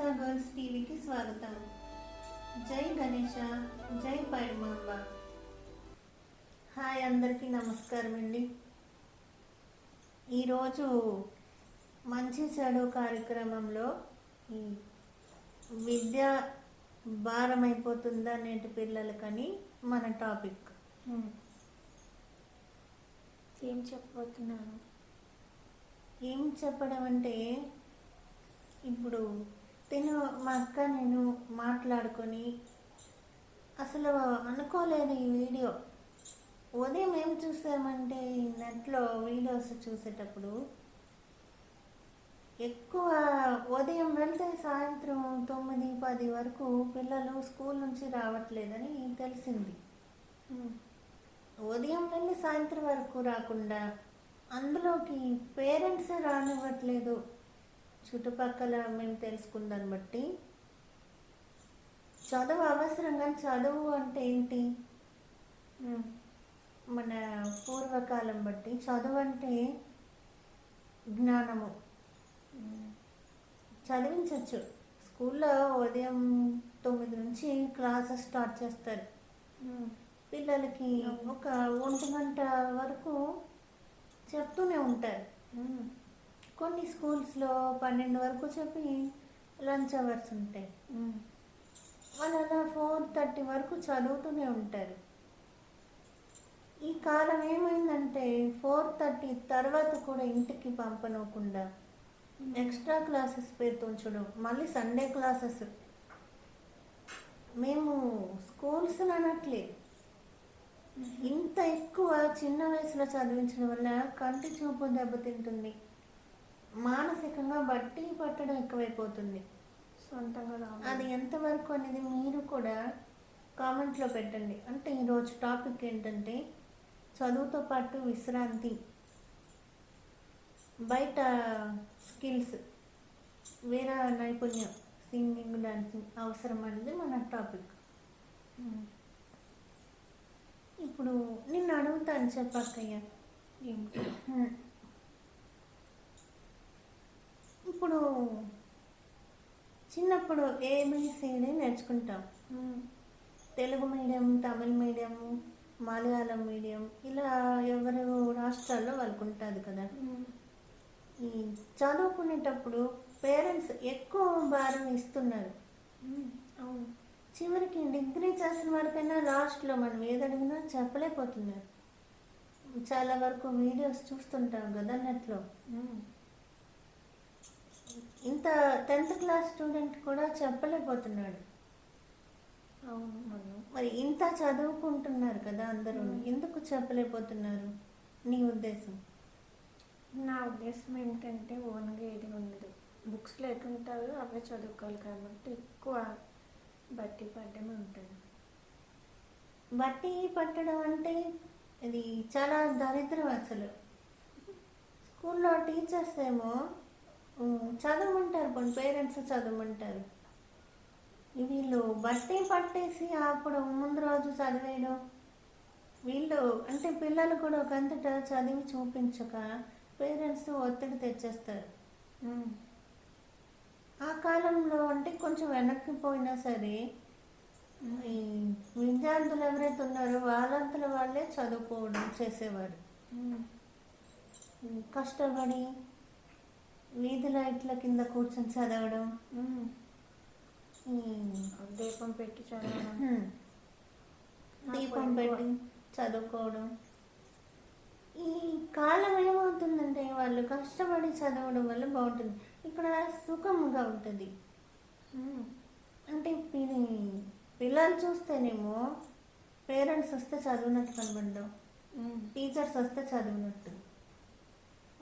మానస girls టీవీకి స్వాగతం. జై గణేష జై పైడమాంబ. హాయ్ అందరికీ నమస్కారం అండి. ఈరోజు మంచి చెడు కార్యక్రమంలో ఈ విద్య భారం అయిపోతుందా నేటి పిల్లలకని మన టాపిక్. ఏం చెప్పబోతున్నాను ఏం చెప్పడం అంటే ఇప్పుడు తిను మా అక్క నేను మాట్లాడుకొని అసలు అనుకోలేదు ఈ వీడియో. ఉదయం ఏం చూసామంటే ఈ నెట్లో వీడియోస్ చూసేటప్పుడు ఎక్కువ ఉదయం వెళ్తే సాయంత్రం తొమ్మిది పది వరకు పిల్లలు స్కూల్ నుంచి రావట్లేదని తెలిసింది. ఉదయం వెళ్ళి సాయంత్రం వరకు రాకుండా అందులోకి పేరెంట్స్ రానివ్వట్లేదు. చుట్టుపక్కల మేము తెలుసుకుందాన్ని బట్టి. చదువు అవసరం కానీ చదువు అంటే ఏంటి? మన పూర్వకాలం బట్టి చదువు అంటే జ్ఞానము. చదివించవచ్చు స్కూల్లో ఉదయం తొమ్మిది నుంచి క్లాసెస్ స్టార్ట్ చేస్తారు. పిల్లలకి ఒక ఒంటి గంట వరకు చెప్తూనే ఉంటారు. కొన్ని స్కూల్స్లో పన్నెండు వరకు చెప్పి లంచ్ అవర్స్ ఉంటాయి. వాళ్ళు అలా ఫోర్ థర్టీ వరకు చదువుతూనే ఉంటారు. ఈ కాలం ఏమైందంటే ఫోర్ థర్టీ తర్వాత కూడా ఇంటికి పంపనకుండా ఎక్స్ట్రా క్లాసెస్ పేరుతో ఉంచడం మళ్ళీ సండే క్లాసెస్ మేము స్కూల్స్ అనట్లేదు ఇంత ఎక్కువ చిన్న వయసులో చదివించడం వల్ల కంటి చూపు దెబ్బతింటుంది. మానసికంగా బట్టి పట్టడం ఎక్కువైపోతుంది. సొంతంగా అది ఎంతవరకు అనేది మీరు కూడా కామెంట్లో పెట్టండి. అంటే ఈరోజు టాపిక్ ఏంటంటే చదువుతో పాటు విశ్రాంతి. బయట స్కిల్స్ వేరే నైపుణ్యం సింగింగ్ డాన్సింగ్ అవసరం అనేది మన టాపిక్. ఇప్పుడు నిన్ను అడుగుతాను చెప్పక్కయ్య ఏమిటి ఇప్పుడు చిన్నప్పుడు ఏబిసిడి నేర్చుకుంటాం. Telugu medium Tamil medium Malayalam medium ఇలా ఎవరు రాష్ట్రాల్లో వాళ్ళకు ఉంటుంది కదా ఈ చదువుకునేటప్పుడు పేరెంట్స్ ఎక్కువ భారం ఇస్తున్నారు. అవును. చివరికి డిగ్రీ చేసిన వరకైనా లాస్ట్లో మనం ఏది అడిగినా చెప్పలేకపోతున్నారు. చాలా వరకు వీడియోస్ చూస్తుంటాం కదా నెట్లో. ఇంత టెన్త్ క్లాస్ స్టూడెంట్ కూడా చెప్పలేకపోతున్నాడు. అవును. మరి ఇంత చదువుకుంటున్నారు కదా అందరూ. ఎందుకు చెప్పలేకపోతున్నారు నీ ఉద్దేశం? నా ఉద్దేశం ఏంటంటే ఓన్గా ఏది ఉండదు. బుక్స్లో ఎటుంటారో అవే చదువుకోవాలి కాబట్టి ఎక్కువ బట్టి పడ్డమే ఉంటుంది. బట్టి పట్టడం అంటే ఇది చాలా దరిద్రం అసలు. స్కూల్లో టీచర్స్ ఏమో చదవమంటారు కొన్ని పేరెంట్స్ చదవమంటారు. వీళ్ళు బట్టి పట్టేసి అప్పుడు ముందు రోజు చదివేయడం. వీళ్ళు అంటే పిల్లలు కూడా ఒక అంతటా చదివి చూపించక పేరెంట్స్ ఒత్తిడి తెచ్చేస్తారు. ఆ కాలంలో అంటే కొంచెం వెనక్కి పోయినా సరే ఈ విద్యార్థులు ఎవరైతే ఉన్నారో వాళ్ళంతల వాళ్ళే చదువుకోవడం చేసేవారు. కష్టపడి వీధి లైట్ల కింద కూర్చొని చదవడం. ఈ దీపం పెట్టి చదవడం. దీపం పెట్టి చదువుకోవడం. ఈ కాలం ఏమవుతుందంటే వాళ్ళు కష్టపడి చదవడం వల్ల బాగుంటుంది. ఇక్కడ సుఖంగా ఉంటుంది. అంటే పిల్లలు చూస్తేనేమో పేరెంట్స్ వస్తే చదివినట్టు కనబడడం. టీచర్స్ వస్తే చదివినట్టు.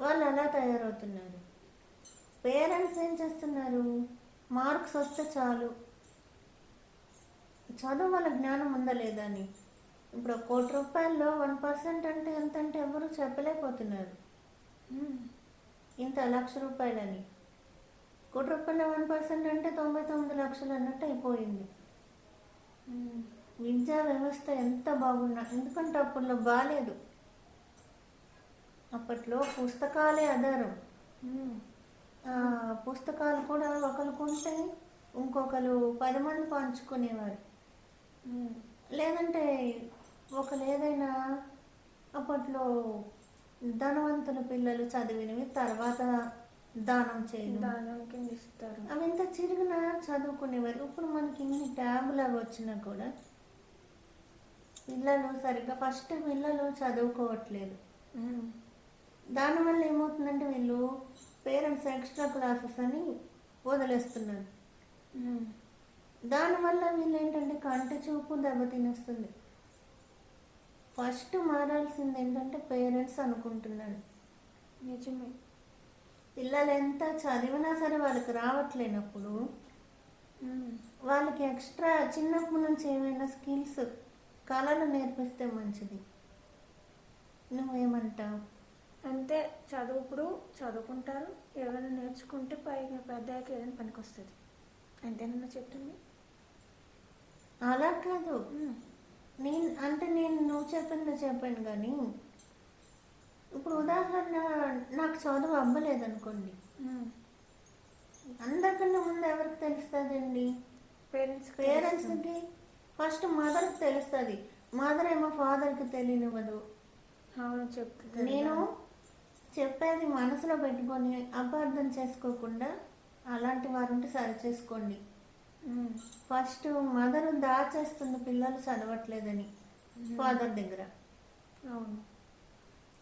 వాళ్ళు అలా తయారవుతున్నారు? పేరెంట్స్ ఏం చేస్తున్నారు? మార్క్స్ వస్తే చాలు. చదువు వాళ్ళ జ్ఞానం ఉందా లేదా అని. ఇప్పుడు ఒక కోటి రూపాయల్లో వన్ పర్సెంట్ అంటే ఎంత అంటే ఎవరు చెప్పలేకపోతున్నారు. ఇంత లక్ష రూపాయలని. కోటి రూపాయల వన్ పర్సెంట్ అంటే తొంభై తొమ్మిది లక్షలు అన్నట్టు అయిపోయింది. విద్యా వ్యవస్థ ఎంత బాగున్నా ఎందుకంటే అప్పట్లో బాగాలేదు అప్పట్లో పుస్తకాలే ఆధారం. పుస్తకాలు కూడా ఒకరు కొంటే ఇంకొకరు పది మంది పంచుకునేవారు. లేదంటే ఒకరు ఏదైనా అప్పట్లో ధనవంతుల పిల్లలు చదివినవి తర్వాత దానం చేయడం. దానం కింద ఇస్తారు. అవి ఎంత చిరిగిన చదువుకునేవారు. ఇప్పుడు మనకి ఇన్ని ట్యాబులు అవి వచ్చినా కూడా పిల్లలు సరిగ్గా ఫస్ట్ పిల్లలు చదువుకోవట్లేదు. దానివల్ల ఏమవుతుందంటే వీళ్ళు పేరెంట్స్ ఎక్స్ట్రా క్లాసెస్ అని వదిలేస్తున్నారు. దానివల్ల వీళ్ళు ఏంటంటే కంటి చూపు దెబ్బతినేస్తుంది. ఫస్ట్ మారాల్సింది ఏంటంటే పేరెంట్స్ అనుకుంటున్నాడు నిజమే. పిల్లలు ఎంత చదివినా సరే వాళ్ళకి రావట్లేనప్పుడు. వాళ్ళకి ఎక్స్ట్రా చిన్నప్పటి నుంచి ఏమైనా స్కిల్స్ కళలు నేర్పిస్తే మంచిది. నువ్వేమంటావు? అంతే చదువు ఇప్పుడు చదువుకుంటారు. ఏమైనా నేర్చుకుంటే పైగా పెద్దయ్యాక ఏదైనా పనికి వస్తుంది అంతేనన్నా చెప్తుంది. అలా కాదు. నేను అంటే నేను నువ్వు చెప్పిందో చెప్పాను కానీ ఇప్పుడు ఉదాహరణ నాకు చదువు అవ్వలేదు అనుకోండి. అందరికన్నా ముందు ఎవరికి తెలుస్తుందండి? పేరెంట్స్ పేరెంట్స్కి ఫస్ట్ మదర్కి తెలుస్తుంది. మదర్ ఏమో ఫాదర్కి తెలియనివ్వదు. అవును చెప్తుంది. నేను చెప్పేది మనసులో పెట్టుకొని అపార్థం చేసుకోకుండా అలాంటి వారు ఉంటే సరి చేసుకోండి. ఫస్ట్ మదర్ దాచేస్తుంది పిల్లలు చదవట్లేదని ఫాదర్ దగ్గర. అవును.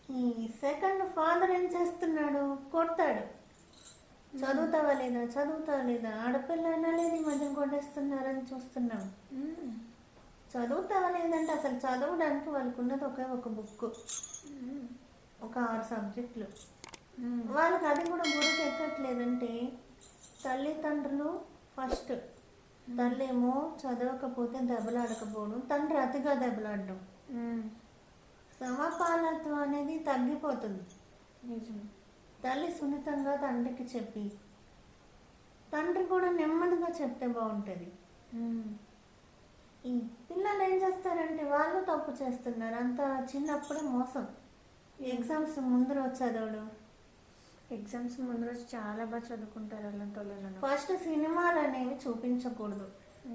ఈ సెకండ్ ఫాదర్ ఏం చేస్తున్నాడు? కొడతాడు. చదువుతావా లేదా? చదువుతావా లేదా? ఆడపిల్ల అయినా లేదు ఈ మధ్య కొట్టేస్తున్నారని చూస్తున్నాం. చదువుతావా లేదంటే అసలు చదవడానికి వాళ్ళకు ఉన్నది ఒకే ఒక బుక్. ఒక ఆరు సబ్జెక్టులు. వాళ్ళకి అది కూడా బుర్రకు ఎక్కట్లేదంటే తల్లిదండ్రులు ఫస్ట్. తల్లి ఏమో చదవకపోతే దెబ్బలాడకపోవడం తండ్రి అతిగా దెబ్బలాడడం. సమపాలత్వం అనేది తగ్గిపోతుంది. తల్లి సున్నితంగా తండ్రికి చెప్పి తండ్రి కూడా నెమ్మదిగా చెప్తే బాగుంటుంది. ఈ పిల్లలు ఏం చేస్తారంటే వాళ్ళు తప్పు చేస్తున్నారు. అంత చిన్నప్పుడే మోసం. ఎగ్జామ్స్ ముందు రోజు చదవడం. ఎగ్జామ్స్ ముందు రోజు చాలా బాగా చదువుకుంటారు అలాంటి వాళ్ళను ఫస్ట్ సినిమాలు అనేవి చూపించకూడదు.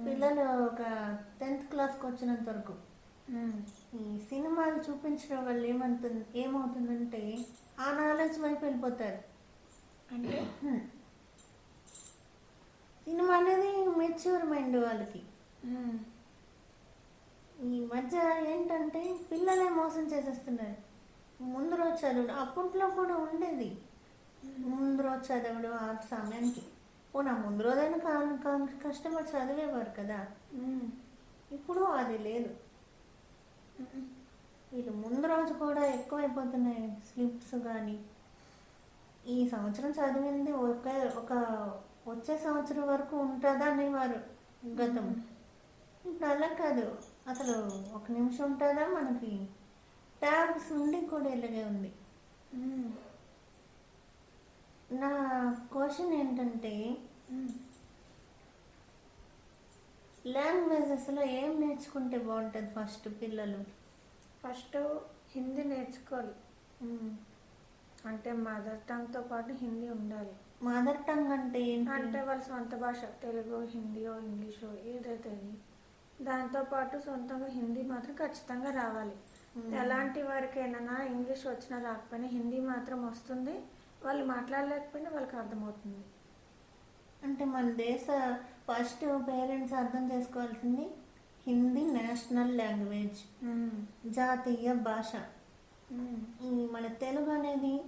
పిల్లలు ఒక టెన్త్ క్లాస్కి వచ్చినంత వరకు. ఉమ్. ఈ సినిమాలు చూపించడం వల్ల ఏమవుతుంది ఏమవుతుందంటే ఆ నాలెడ్జ్ వైపు వెళ్ళిపోతారు. అంటే? హ్మ్. సినిమా అనేది మెచ్యూర్ మైండ్ వాళ్ళకి. ఈ మధ్య ఏంటంటే పిల్లలే మోసం చేసేస్తున్నారు. ముందు రోజు చదవడం అప్పట్లో కూడా ఉండేది. ముందు రోజు చదవడం ఆ సమయానికి. ఓ నా ముందు రోజైనా కా- కష్టపడి చదివేవారు కదా. ఇప్పుడు అది లేదు. వీళ్ళు ముందు రోజు కూడా ఎక్కువైపోతున్నాయి స్లిప్స్ కానీ ఈ సంవత్సరం చదివింది ఒక ఒక వచ్చే సంవత్సరం వరకు ఉంటుందా అనేవారు గతం. ఇప్పుడు అలా కాదు. అసలు ఒక నిమిషం ఉంటుందా మనకి? ట్యాబ్స్ ఉండి కూడా ఇలాగే ఉంది ఉమ్. నా క్వశ్చన్ ఏంటంటే. లాంగ్వేజెస్లో ఏం నేర్చుకుంటే బాగుంటుంది ఫస్ట్ పిల్లలు ఫస్ట్ హిందీ నేర్చుకోవాలి అంటే మదర్ టంగ్తో పాటు హిందీ ఉండాలి మదర్ టంగ్ అంటే ఏంటి అంటే వాళ్ళ సొంత భాష తెలుగు హిందీయో ఇంగ్లీషో ఏదైతే అది దాంతో పాటు సొంతంగా హిందీ మాత్రం ఖచ్చితంగా రావాలి. ఎలాంటి వారికైనా ఇంగ్లీష్ వచ్చినా రాకపోయినా హిందీ మాత్రం వస్తుంది. వాళ్ళు మాట్లాడలేకపోయినా వాళ్ళకి అర్థమవుతుంది. అంటే మన దేశ ఫస్ట్ పేరెంట్స్ అర్థం చేసుకోవాల్సింది హిందీ నేషనల్ లాంగ్వేజ్ జాతీయ భాష. ఈ మన తెలుగు అనేది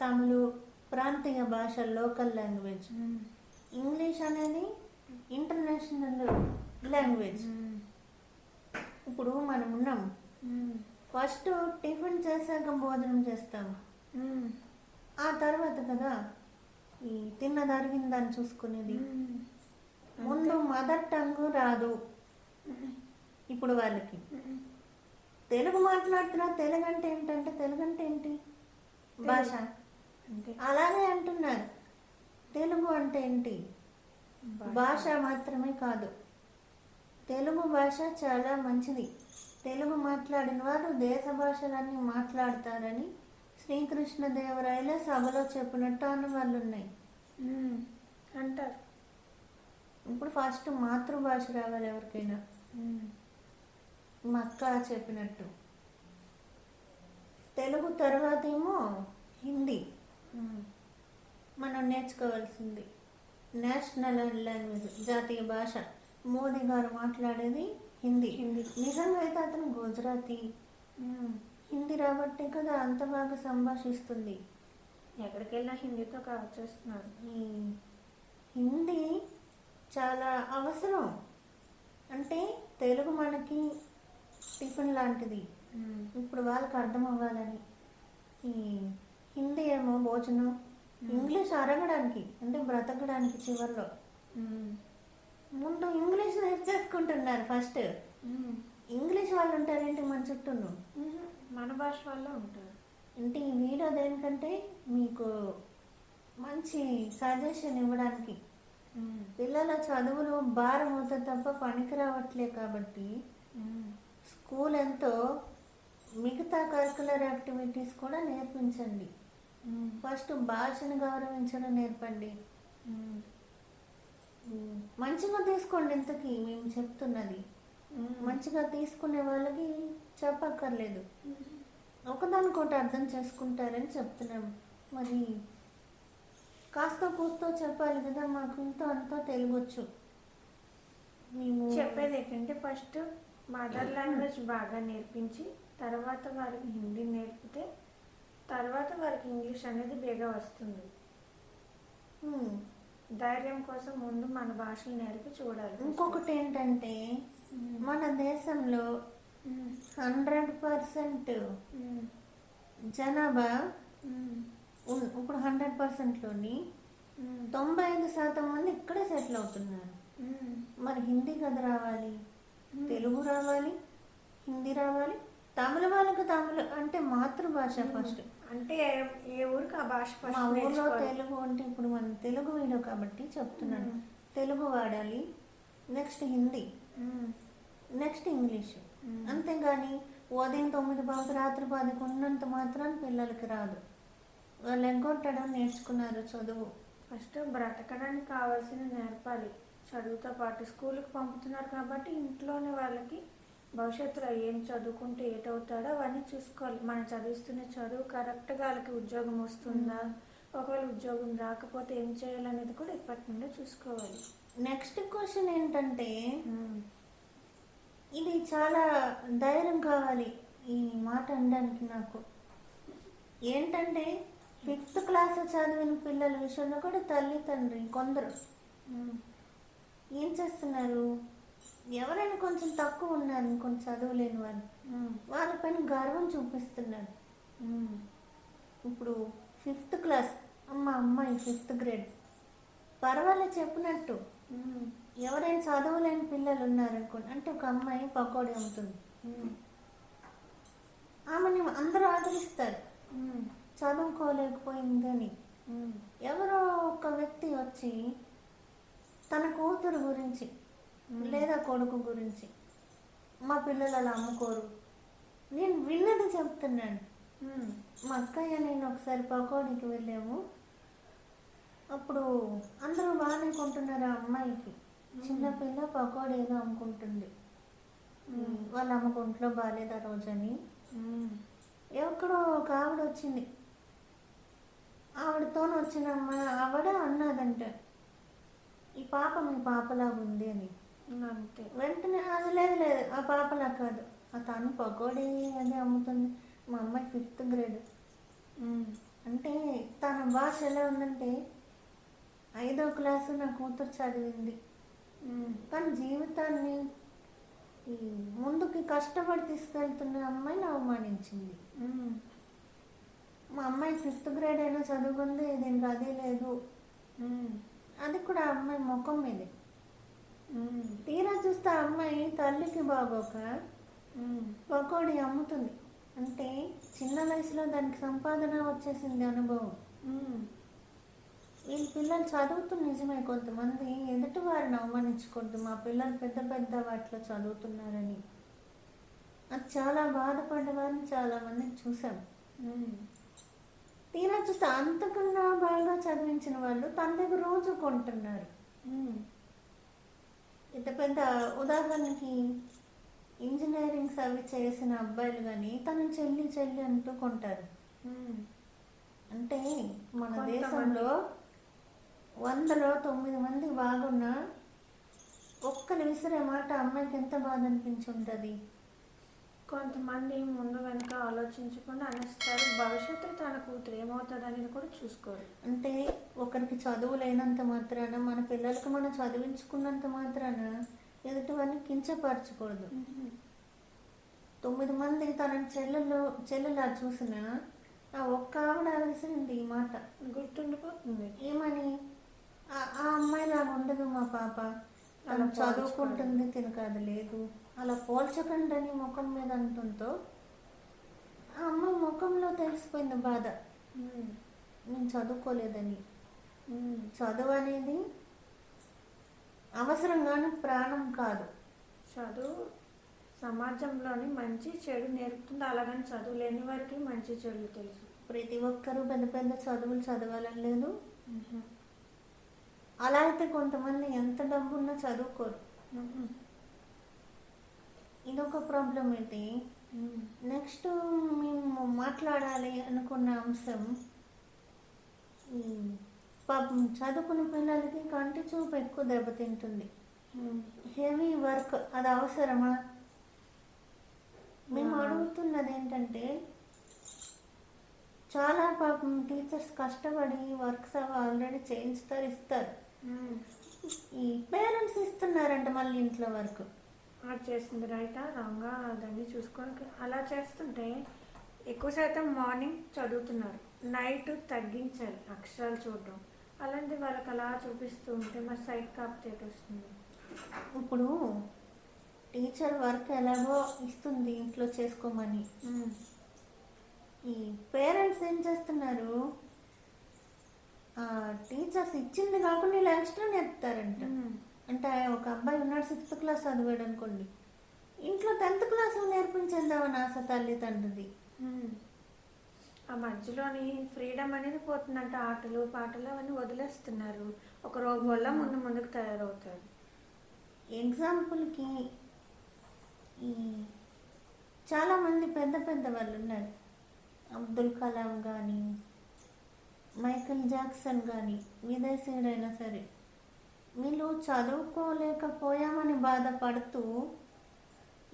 తమిళ ప్రాంతీయ భాష లోకల్ లాంగ్వేజ్. ఇంగ్లీష్ అనేది ఇంటర్నేషనల్ లాంగ్వేజ్. ఇప్పుడు మనం ఉన్నాం. ఫస్ట్ టిఫిన్ చేశాక భోజనం చేస్తాం ఆ తర్వాత కదా ఈ తిన్నది అరిగిందని చూసుకునేది. ముందు మదర్ టంగ్ రాదు. ఇప్పుడు వాళ్ళకి. తెలుగు మాట్లాడుతున్నా తెలుగు అంటే ఏంటంటే తెలుగు అంటే ఏంటి భాష. అలాగే అంటున్నారు. తెలుగు అంటే ఏంటి? భాష మాత్రమే కాదు. తెలుగు భాష చాలా మంచిది. తెలుగు మాట్లాడిన వారు దేశ భాషలన్నీ మాట్లాడతారని శ్రీకృష్ణదేవరాయల సభలో చెప్పినట్టు అన్న వాళ్ళు ఉన్నాయి. అంటారు. ఇప్పుడు ఫస్ట్ మాతృభాష రావాలి ఎవరికైనా. ఉమ్. మా అక్క చెప్పినట్టు. తెలుగు తర్వాత ఏమో హిందీ. మనం నేర్చుకోవాల్సింది. నేషనల్ లాంగ్వేజ్ జాతీయ భాష. మోదీ గారు మాట్లాడేది హిందీ. హిందీ. నిజంగా అయితే అతను గుజరాతీ. హిందీ రాబట్టే కదా అంత బాగా సంభాషిస్తుంది. ఎక్కడికి వెళ్ళినా హిందీతో కవర్ చేస్తున్నారు ఈ హిందీ చాలా అవసరం. అంటే తెలుగు మనకి టిఫిన్ లాంటిది. ఇప్పుడు వాళ్ళకి అర్థం అవ్వాలని ఈ హిందీ ఏమో భోజనం. ఇంగ్లీష్ అరగడానికి అంటే బ్రతకడానికి చివరిలో. ముందు ఇంగ్లీష్ నేర్చేసుకుంటున్నారు ఫస్ట్. ఇంగ్లీష్ వాళ్ళు ఉంటారేంటి మన చుట్టూను ఉహు. మన భాష వాళ్ళే ఉంటారు అంటే ఈ వీడియో దేనికంటే మీకు మంచి సజెషన్ ఇవ్వడానికి. పిల్లల చదువులు భారం అవుతుంది తప్ప పనికి రావట్లే కాబట్టి. స్కూల్ ఎంతో మిగతా కరికులర్ యాక్టివిటీస్ కూడా నేర్పించండి. ఫస్ట్ భాషను గౌరవించడం నేర్పండి మంచిగా తీసుకోండి ఇంతకీ మేము చెప్తున్నది. మంచిగా తీసుకునే వాళ్ళకి చెప్పక్కర్లేదు. ఉమ్. ఒకదానికోటి అర్థం చేసుకుంటారని చెప్తున్నాం. మరి కాస్త కూస్తో చెప్పాలి కదా మాకు ఇంతో అంతో తెలుగొచ్చు మేము చెప్పేది ఏంటంటే ఫస్ట్ మదర్ లాంగ్వేజ్ బాగా నేర్పించి తర్వాత వారికి హిందీ నేర్పితే తర్వాత వారికి ఇంగ్లీష్ అనేది బేగా వస్తుంది. ధైర్యం కోసం ముందు మన భాషలు నేర్పి చూడాలి ఇంకొకటి ఏంటంటే. మన దేశంలో. Hundred percent. జనాభా ఇప్పుడు హండ్రెడ్ పర్సెంట్లోని. తొంభై ఐదు శాతం మంది ఇక్కడే సెటిల్ అవుతున్నారు. మరి హిందీ కదా రావాలి. తెలుగు రావాలి హిందీ రావాలి తమిళ వాళ్ళకి తమిళ అంటే మాతృభాష ఫస్ట్ అంటే ఏ- ఊరికి ఆ భాష మా ఊర్లో తెలుగు అంటే ఇప్పుడు మన తెలుగు వీడియో కాబట్టి చెప్తున్నాను. తెలుగు వాడాలి నెక్స్ట్ హిందీ. Next English. అంతేగాని ఉదయం తొమ్మిది పావు రాత్రి పదికి ఉన్నంత మాత్రం పిల్లలకి రాదు. వాళ్ళు ఎగ్గొట్టడం నేర్చుకున్నారు చదువు. ఫస్ట్ బ్రతకడానికి కావాల్సిన నేర్పాలి. చదువుతో పాటు స్కూల్కి పంపుతున్నారు కాబట్టి ఇంట్లోనే వాళ్ళకి భవిష్యత్తులో ఏం చదువుకుంటే ఏటవుతాడో అవన్నీ చూసుకోవాలి. మనం చదివిస్తున్న చదువు కరెక్ట్గా వాళ్ళకి ఉద్యోగం వస్తుందా? ఒకవేళ ఉద్యోగం రాకపోతే ఏం చేయాలనేది కూడా ఇప్పటి నుండే చూసుకోవాలి. నెక్స్ట్ క్వశ్చన్ ఏంటంటే. ఇది చాలా ధైర్యం కావాలి ఈ మాట అనడానికి నాకు. ఏంటంటే ఫిఫ్త్ క్లాస్ చదివిన పిల్లల విషయంలో కూడా తల్లి తండ్రి కొందరు. ఏం చేస్తున్నారు? ఎవరైనా కొంచెం తక్కువ ఉన్నారు కొంచెం చదువులేని వాళ్ళు వాళ్ళపైన గర్వం చూపిస్తున్నారు ఇప్పుడు ఫిఫ్త్ క్లాస్ అమ్మ అమ్మాయి ఫిఫ్త్ గ్రేడ్. పర్వాలేదు చెప్పినట్టు. ఎవరైనా చదవలేని పిల్లలు ఉన్నారనుకోండి అంటే ఒక అమ్మాయి పకోడీ అమ్ముతుంది. ఆమెని అందరూ ఆదరిస్తారు. చదువుకోలేకపోయిందని. ఎవరో ఒక వ్యక్తి వచ్చి తన కూతురు గురించి లేదా కొడుకు గురించి. మా పిల్లలు అలా అమ్ముకోరు. నేను విన్నది చెప్తున్నాను. మా అక్కయ్య నేను ఒకసారి పకోడీకి వెళ్ళాము. అప్పుడు అందరూ బాగానే కొంటున్నారు ఆ అమ్మాయికి. చిన్నపిల్ల పకోడీ ఏదో అమ్ముకుంటుంది. వాళ్ళ అమ్మకు ఒంట్లో బాగాలేదు ఆ రోజని. ఎక్కడో ఒక ఆవిడ వచ్చింది. ఆవిడతో వచ్చిన అమ్మాయి ఆవిడ అన్నదంట ఈ పాప మీ పాపలాగా ఉంది అని. అంతే వెంటనే అది లేదు లేదు ఆ పాపలా కాదు ఆ తను పకోడీ అది అమ్ముతుంది మా అమ్మాయి ఫిఫ్త్ గ్రేడ్. అంటే తన భాష ఎలా ఉందంటే ఐదో క్లాసు నా కూతురు చదివింది. కానీ జీవితాన్ని ఈ ముందుకి కష్టపడి తీసుకెళ్తున్న అమ్మాయిని అవమానించింది. మా అమ్మాయి ఫిఫ్త్ గ్రేడ్ అయినా చదువుకుంది దీనికి అది లేదు. అది కూడా ఆ అమ్మాయి ముఖం మీదే. తీరా చూస్తే అమ్మాయి తల్లికి బాగోక పకోడి పకోడీ అమ్ముతుంది. అంటే చిన్న వయసులో దానికి సంపాదన వచ్చేసింది అనుభవం. ఉమ్. వీళ్ళ పిల్లలు చదువుతూ నిజమే కొంతమంది. ఎదుటి వారిని అవమానించకూడదు మా పిల్లలు పెద్ద పెద్ద వాటిలో చదువుతున్నారని. అది చాలా బాధపడ్డవారిని చాలా మందిని చూసాం తీరా చూస్తే అంతకన్నా బాగా చదివించిన వాళ్ళు తన దగ్గర రోజు కొంటున్నారు. ఇంత పెద్ద ఉదాహరణకి ఇంజనీరింగ్స్ అవి చేసిన అబ్బాయిలు కానీ తను చెల్లి చెల్లి అంటూ కొంటారు. అంటే మన. దేశంలో వందలో తొమ్మిది మంది బాగున్నా ఒక్కరు విసిరే మాట అమ్మాయికి ఎంత బాధ అనిపించుంటుంది కొంతమంది ముందు వెనుక ఆలోచించకుండా అనేస్తారు. భవిష్యత్తులో తన కూతురు ఏమవుతుంది అనేది కూడా చూసుకోరు. అంటే ఒకరికి చదువు లేనంత మాత్రాన మన పిల్లలకు మనం చదివించుకున్నంత మాత్రాన ఎదుటి వారిని కించపరచకూడదు. తొమ్మిది మంది తన చెల్లెలు చెల్లెలా చూసిన ఆ ఒక్క ఆవిడ విసిరింది ఈ మాట. గుర్తుండిపోతుంది. ఏమని? ఆ ఆ అమ్మాయిలాగా ఉండదు మా పాప. చదువుకుంటుంది తినక అది లేదు. అలా పోల్చకండి అని ముఖం మీద అంటుంతో ఆ అమ్మాయి ముఖంలో తెలిసిపోయింది బాధ. నేను చదువుకోలేదని. చదువు అనేది అవసరం కానీ ప్రాణం కాదు. చదువు సమాజంలోని మంచి చెడు నేర్పుతుంది. అలాగని చదువు లేని వారికి మంచి చెడు తెలుసు. ప్రతి ఒక్కరూ పెద్ద పెద్ద చదువులు చదవాలని లేదు. అలా అయితే కొంతమంది ఎంత డబ్బున్నా చదువుకోరు. ఇదొక ప్రాబ్లం అయితే నెక్స్ట్ మేము మాట్లాడాలి అనుకున్న అంశం పాపం చదువుకునే పిల్లలకి కంటి చూపు ఎక్కువ దెబ్బతింటుంది. హెవీ వర్క్ అది అవసరమా? మేము. అడుగుతున్నది ఏంటంటే చాలా పాపం టీచర్స్ కష్టపడి వర్క్స్ అవి ఆల్రెడీ చేయిస్తారు ఇస్తారు. ఈ పేరెంట్స్ ఇస్తున్నారంట మళ్ళీ ఇంట్లో వరకు. అది చేసింది రైటా రాంగా దాన్ని చూసుకొని అలా చేస్తుంటే ఎక్కువ శాతం మార్నింగ్ చదువుతున్నారు. నైట్ తగ్గించాలి అక్షరాలు చూడడం. అలాంటి వాళ్ళకి అలా చూపిస్తూ ఉంటే మరి సైట్ కాపుతే ఎటు వస్తుంది ఇప్పుడు టీచర్ వర్క్ ఎలాగో ఇస్తుంది ఇంట్లో చేసుకోమని. ఈ పేరెంట్స్ ఏం చేస్తున్నారు? టీచర్స్ ఇచ్చింది కాకుండా ఇలా ఎక్స్ట్రా నేర్పుతారంట అంటే ఒక అబ్బాయి ఉన్నాడు సిక్స్త్ క్లాస్ చదివాడు అనుకోండి. ఇంట్లో టెన్త్ క్లాస్ నేర్పించేద్దామని ఆశ తల్లిదండ్రుది ఆ మధ్యలోని ఫ్రీడమ్ అనేది పోతుందంట. ఆటలు పాటలు అవన్నీ వదిలేస్తున్నారు. ఒక రోజు వల్ల ముందు ముందుకు తయారవుతారు. ఎగ్జాంపుల్కి ఈ చాలామంది పెద్ద పెద్ద వాళ్ళు ఉన్నారు. అబ్దుల్ కలాం కానీ మైకల్ జాక్సన్ కానీ విదేశీయుడైనా సరే. వీళ్ళు చదువుకోలేకపోయామని బాధపడుతూ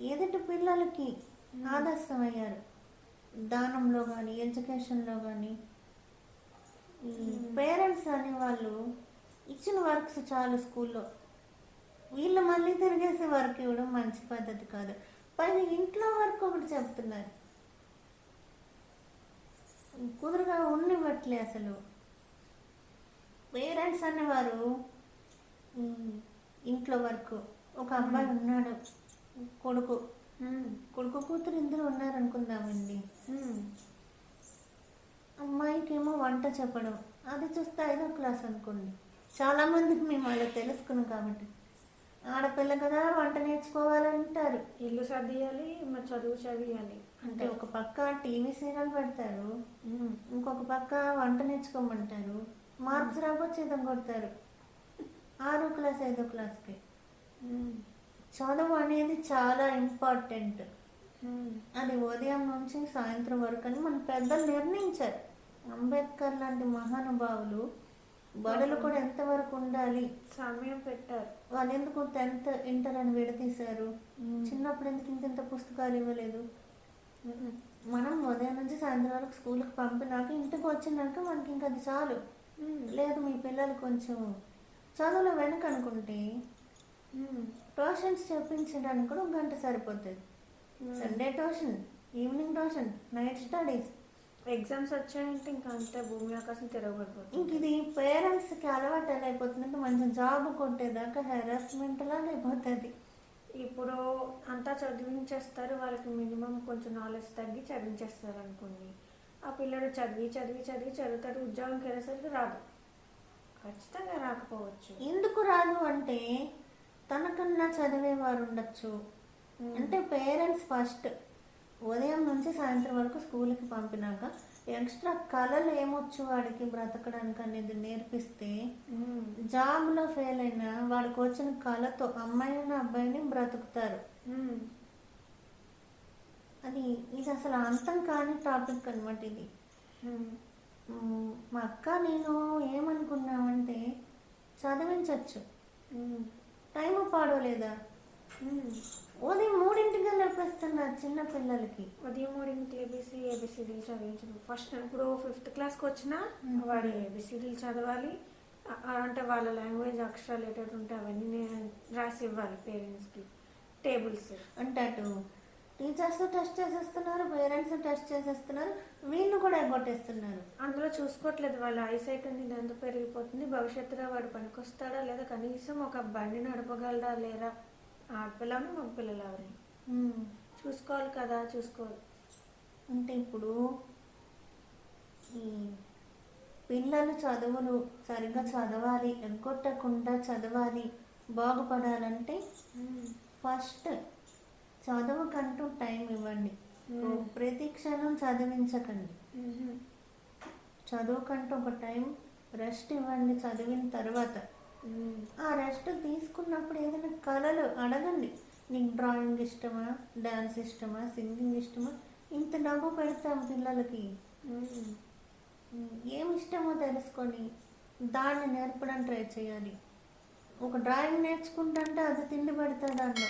ఎదుటి పిల్లలకి ఆదర్శమయ్యారు. దానంలో కానీ ఎడ్యుకేషన్లో కానీ ఈ పేరెంట్స్ అనేవాళ్ళు ఇచ్చిన వర్క్స్ చాలు స్కూల్లో. వీళ్ళు మళ్ళీ తిరిగేసి వర్క్ ఇవ్వడం మంచి పద్ధతి కాదు. పైన ఇంట్లో వర్క్ ఒకటి చెప్తున్నారు. కుదురుగా ఉన్నివ్వట్లే అసలు. పేరెంట్స్ అనేవారు ఇంట్లో వర్క్. ఒక అబ్బాయి ఉన్నాడు. కొడుకు. కొడుకు కూతురు ఇద్దరు ఉన్నారనుకుందామండి. అమ్మాయికేమో వంట చెప్పడం. అది చూస్తే ఐదో క్లాస్ అనుకోండి. చాలా మందికి మేము అలా తెలుసుకున్నాం కాబట్టి. ఆడపిల్ల కదా వంట నేర్చుకోవాలంటారు. ఇల్లు సర్దియాలి మరి చదువు చదివాలి అంటే ఒక పక్క టీవీ సీరియల్ పెడతారు. ఇంకొక పక్క వంట నేర్చుకోమంటారు. మార్క్స్ రాకపోతే చేతం కొడతారు. ఆరో క్లాస్ ఐదో క్లాస్కి. చదువు అనేది చాలా ఇంపార్టెంట్. అది ఉదయం నుంచి సాయంత్రం వరకు అని మన పెద్దలు నిర్ణయించారు. అంబేద్కర్ లాంటి మహానుభావులు బడులు కూడా ఎంతవరకు ఉండాలి? సమయం పెట్టారు. వాళ్ళు ఎందుకు టెన్త్ ఇంటర్ అని విడతీశారు చిన్నప్పుడు ఎందుకు ఇంత ఇంత పుస్తకాలు ఇవ్వలేదు? మనం ఉదయం నుంచి సాయంత్రం వరకు స్కూల్కి పంపినాక ఇంటికి వచ్చినాక మనకి ఇంకా అది చాలు. లేదు మీ పిల్లలు కొంచెం చదువులో వెనక అనుకుంటే ట్యూషన్స్ చెప్పించడానికి కూడా ఒక గంట సరిపోతుంది. Sunday tuition evening tuition night studies exams వచ్చాయంటే ఇంకా అంతే భూమి ఆకాశం ఇంక తిరగబడిపోతుంది ఇది పేరెంట్స్కి అలవాటు ఎలా అయిపోతుందంటే మంచి జాబ్ కొట్టేదాకా హెరాస్మెంట్ లాగా అయిపోతుంది. ఇప్పుడు అంతా చదివించేస్తారు వాళ్ళకి మినిమం కొంచెం నాలెడ్జ్ తగ్గి చదివించేస్తారు అనుకోండి. ఆ పిల్లడు చదివి చదివి చదివి చదువుతాడు ఉద్యోగం వెళ్ళేసరికి రాదు. ఖచ్చితంగా రాకపోవచ్చు ఎందుకు రాదు అంటే తనకన్నా చదివేవారు ఉండొచ్చు అంటే పేరెంట్స్ ఫస్ట్ ఉదయం నుంచి సాయంత్రం వరకు స్కూల్కి పంపినాక ఎక్స్ట్రా కళలు ఏమొచ్చు వాడికి బ్రతకడానికి అనేది నేర్పిస్తే. జాబ్లో ఫెయిల్ అయినా వాడికి వచ్చిన కళతో అమ్మాయిని అబ్బాయిని బ్రతుకుతారు. అది ఇది అసలు అంతం కాని టాపిక్ అనమాట ఇది. మ్, అక్క నేను ఏమనుకున్నామంటే చదివించవచ్చు. టైం పాడవలేదా? ఉమ్. ఉదయం మూడింటిగా లేపేస్తున్నారు చిన్న పిల్లలకి. ఉదయం మూడింటికి ఏబిసి ఏబిసిడీలు చదివించడం ఫస్ట్ ఇప్పుడు ఫిఫ్త్ క్లాస్కి వచ్చినా. వాడు ఏబిసిడీలు చదవాలి. అంటే వాళ్ళ లాంగ్వేజ్ అక్షరాలు ఉంటే అవన్నీ నేను రాసి ఇవ్వాలి పేరెంట్స్కి టేబుల్స్ అంటే అటు టీచర్స్ టెస్ట్ చేసేస్తున్నారు పేరెంట్స్ టెస్ట్ చేసేస్తున్నారు వీళ్ళు కూడా ఎగ్గొట్టేస్తున్నారు. అందులో చూసుకోవట్లేదు వాళ్ళ ఐసైట్ అనేది ఎంత పెరిగిపోతుంది భవిష్యత్తులో వాడు పనికొస్తాడా లేదా కనీసం ఒక బండి నడపగలడా లేరా ఆడపిల్లని మగ పిల్లలు ఎవరిని చూసుకోవాలి కదా చూసుకోవాలి. అంటే ఇప్పుడు ఈ పిల్లలు చదువులు సరిగ్గా చదవాలి ఎగ్గొట్టకుండా చదవాలి బాగుపడాలంటే ఫస్ట్ చదువుకంటూ టైం ఇవ్వండి. ప్రతి క్షణం చదివించకండి. చదువుకంటూ ఒక టైం రెస్ట్ ఇవ్వండి చదివిన తర్వాత. ఆ రెస్ట్ తీసుకున్నప్పుడు ఏదైనా కళలు అడగండి. నీకు డ్రాయింగ్ ఇష్టమా? డాన్స్ ఇష్టమా? సింగింగ్ ఇష్టమా? ఇంత డబ్బు పెడతాం పిల్లలకి. ఏమి ఇష్టమో తెలుసుకొని దాన్ని నేర్పడం ట్రై చేయాలి. ఒక డ్రాయింగ్ నేర్చుకుంటుంటే అది తిండి పెడతాడు దాంట్లో.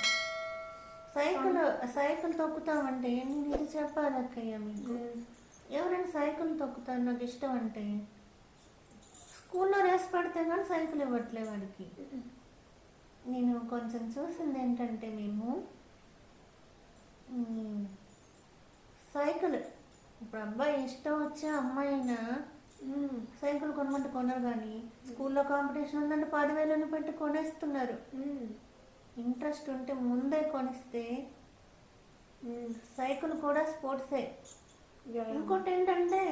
సైకిల్ సైకిల్ తొక్కుతామంటే నేను ఇది చెప్పాలి అక్కయ్య మీకు. ఎవరైనా సైకిల్ తొక్కుతారు నాకు ఇష్టం అంటే స్కూల్లో రేస్ పెడితే కానీ సైకిల్ ఇవ్వట్లే వాడికి నేను కొంచెం చూసింది ఏంటంటే మేము సైకిల్ ఇప్పుడు అబ్బాయి ఇష్టం వచ్చే అమ్మాయి అయినా. సైకిల్ కొనమంటే కొనరు కానీ స్కూల్లో కాంపిటీషన్ ఉందంటే పదివేలను పెట్టి కొనేస్తున్నారు. ఇంట్రెస్ట్ ఉంటే ముందే కొనిస్తే. సైకిల్ కూడా స్పోర్ట్సే. ఇంకోటి ఏంటంటే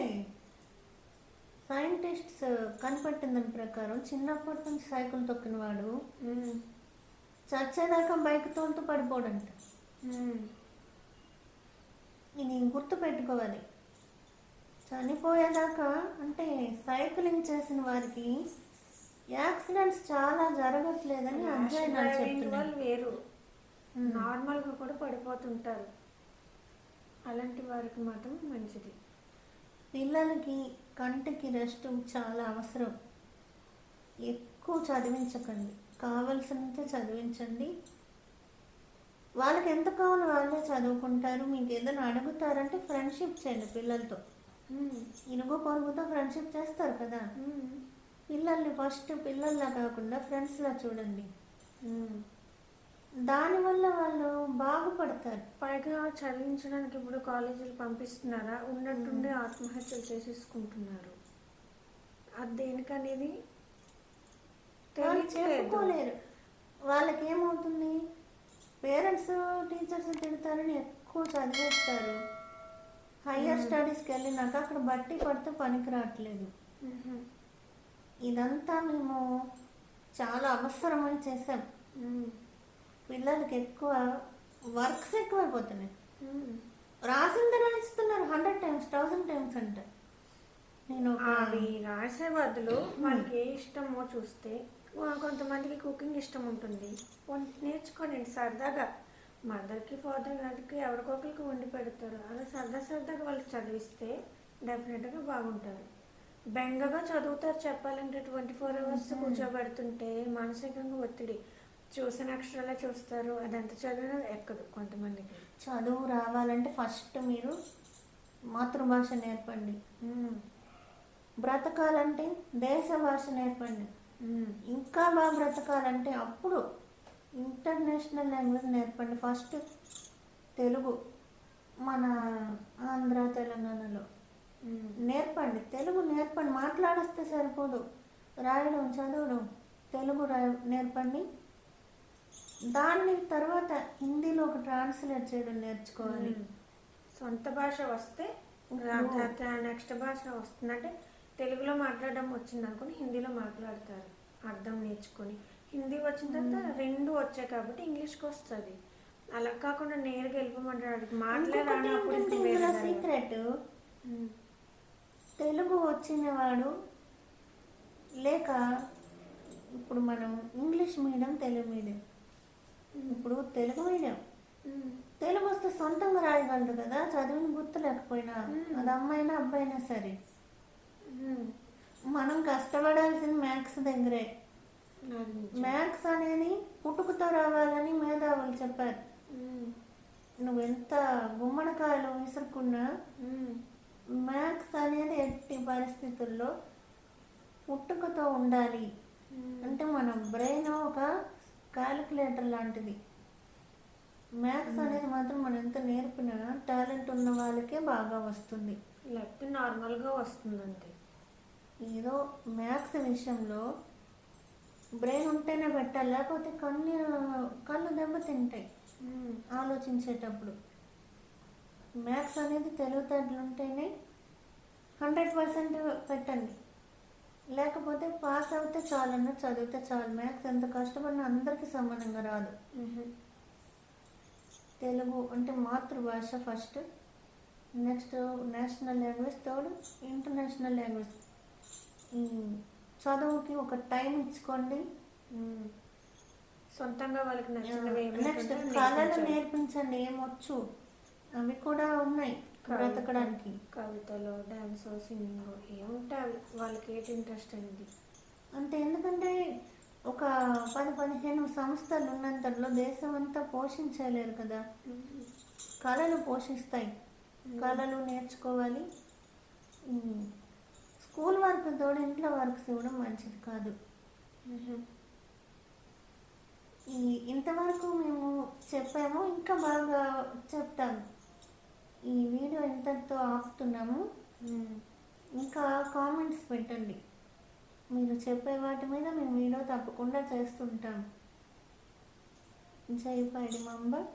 సైంటిస్ట్స్ కనిపెట్టిన దాని ప్రకారం చిన్నప్పటి నుంచి సైకిల్ తొక్కిన వాడు. చచ్చేదాకా బైక్ తోలుతూ పడిపోడంట. ఇది గుర్తు పెట్టుకోవాలి చనిపోయేదాకా అంటే సైక్లింగ్ చేసిన వారికి యాక్సిడెంట్స్ చాలా జరగట్లేదని వాళ్ళు వేరు. నార్మల్గా కూడా పడిపోతుంటారు. అలాంటి వారికి మాత్రం మంచిది. పిల్లలకి కంటికి రెస్ట్ చాలా అవసరం. ఎక్కువ చదివించకండి. కావలసినంత చదివించండి. వాళ్ళకి ఎంత కావాలో వాళ్ళే చదువుకుంటారు. మీకు ఏదైనా అడుగుతారంటే ఫ్రెండ్షిప్ చేయండి పిల్లలతో. ఇరుగు పొరుగుతో ఫ్రెండ్షిప్ చేస్తారు కదా. పిల్లల్ని ఫస్ట్ పిల్లల్లా కాకుండా ఫ్రెండ్స్లా చూడండి. దానివల్ల వాళ్ళు బాగుపడతారు. పైగా చదివించడానికి ఇప్పుడు కాలేజీలు పంపిస్తున్నారా? ఉన్నట్టుండి ఆత్మహత్యలు చేసేసుకుంటున్నారు. అది దేనికనేది? చెప్పుకోలేరు వాళ్ళకి ఏమవుతుంది పేరెంట్స్ టీచర్స్ తిడతారని ఎక్కువ చదివేస్తారు. హయ్యర్ స్టడీస్కి వెళ్ళినాక అక్కడ బట్టి పడితే పనికి రావట్లేదు. ఇదంతా మేము చాలా అవసరమని చేసాం. పిల్లలకి ఎక్కువ వర్క్స్ ఎక్కువైపోతున్నాయి. రాసింది రాయిస్తున్నారు హండ్రెడ్ టైమ్స్ థౌసండ్ టైమ్స్ అంట. నేను అవి రాసే బదులు వాళ్ళకి ఏ ఇష్టమో చూస్తే కొంతమందికి కుకింగ్ ఇష్టం ఉంటుంది. నేర్చుకోండి సరదాగా. మదర్కి ఫాదర్ గారికి ఎవరికొకరికి వండి పెడతారు. అలా సరదా సరదాగా వాళ్ళకి చదివిస్తే డెఫినెట్గా బాగుంటారు బెంగగా చదువుతారు చెప్పాలంటే ట్వంటీ ఫోర్ అవర్స్ కూర్చోబెడుతుంటే మానసికంగా ఒత్తిడి. చూసిన అక్షరాలే చూస్తారు. అదంతా చదివినా ఎక్కదు కొంతమందికి. చదువు రావాలంటే ఫస్ట్ మీరు మాతృభాష నేర్పండి. బ్రతకాలంటే దేశ భాష నేర్పండి. ఇంకా బాగా బ్రతకాలంటే అప్పుడు ఇంటర్నేషనల్ లాంగ్వేజ్ నేర్పండి. ఫస్ట్ తెలుగు మన ఆంధ్ర తెలంగాణలో. నేర్పండి. తెలుగు నేర్పండి. మాట్లాడేస్తే సరిపోదు. రాయడం చదవడం తెలుగు రాయ నేర్పండి. దాన్ని తర్వాత హిందీలోకి ట్రాన్స్లేట్ చేయడం నేర్చుకోవాలి. సొంత భాష వస్తే నెక్స్ట్ భాష వస్తుందంటే తెలుగులో మాట్లాడడం వచ్చింది అనుకుని హిందీలో మాట్లాడతారు. అర్థం నేర్చుకొని. హిందీ వచ్చిన తర్వాత రెండు వచ్చాయి కాబట్టి ఇంగ్లీష్కి వస్తుంది. అలా కాకుండా నేరుగా వెళ్ళిపోమంటాడు ఇందులో సీక్రెట్. తెలుగు వచ్చినవాడు లేక ఇప్పుడు మనం ఇంగ్లీష్ మీడియం తెలుగు మీడియం. ఇప్పుడు తెలుగు మీడియం. తెలుగు వస్తే సొంతంగా రాయగలరు కదా చదివిన గుర్తు లేకపోయినా. అది అమ్మాయినా అబ్బాయినా సరే. మనం కష్టపడాల్సింది మ్యాథ్స్ దగ్గరే. మ్యాథ్స్ అనేది పుట్టుకతో రావాలని మేధావులు చెప్పారు. నువ్వెంత గుమ్మడికాయలు విసురుకున్నా మ్యాథ్స్ అనేది ఎట్టి పరిస్థితుల్లో పుట్టుకతో ఉండాలి. అంటే మన బ్రెయిన్ ఒక క్యాలిక్యులేటర్ లాంటిది. మ్యాథ్స్ అనేది మాత్రం మనం ఎంత నేర్పినా టాలెంట్ ఉన్న వాళ్ళకే బాగా వస్తుంది. లేకపోతే నార్మల్గా వస్తుందండి ఏదో మ్యాథ్స్ విషయంలో బ్రెయిన్ ఉంటేనే పెట్టాలి లేకపోతే కళ్ళు కళ్ళు దెబ్బతింటాయి. ఆలోచించేటప్పుడు. మ్యాథ్స్ అనేది తెలివితేటలు ఉంటేనే హండ్రెడ్ పర్సెంట్ పెట్టండి. లేకపోతే పాస్ అవుతే చాలన్న చదివితే చాలు. మ్యాథ్స్ ఎంత కష్టపడినా అందరికీ సమానంగా రాదు. తెలుగు అంటే మాతృభాష first. Next national language third international language. ఈ చదువుకి ఒక టైం ఇచ్చుకోండి. సొంతంగా వాళ్ళకి నెక్స్ట్ కళలు. నేర్పించండి. ఏమొచ్చు అవి కూడా ఉన్నాయి బ్రతకడానికి కవితలు డాన్స్ సింగింగ్ ఏముంటాయి వాళ్ళకి ఏంటి ఇంట్రెస్ట్ అనేది అంటే ఎందుకంటే ఒక పది పదిహేను సంస్థలు ఉన్నంతలో దేశం అంతా పోషించలేరు కదా. కళలు పోషిస్తాయి. కళలు నేర్చుకోవాలి. స్కూల్ వర్క్ తోడు ఇంట్లో వర్క్స్ ఇవ్వడం మంచిది కాదు. ఈ ఇంతవరకు మేము చెప్పాము ఇంకా బాగా చెప్తాము ఈ వీడియో ఇంతటితో ఆపుతున్నాము ఇంకా కామెంట్స్ పెట్టండి. మీరు చెప్పే వాటి మీద మేము వీడియో తప్పకుండా చేస్తుంటాం. జై పైడి మంబర్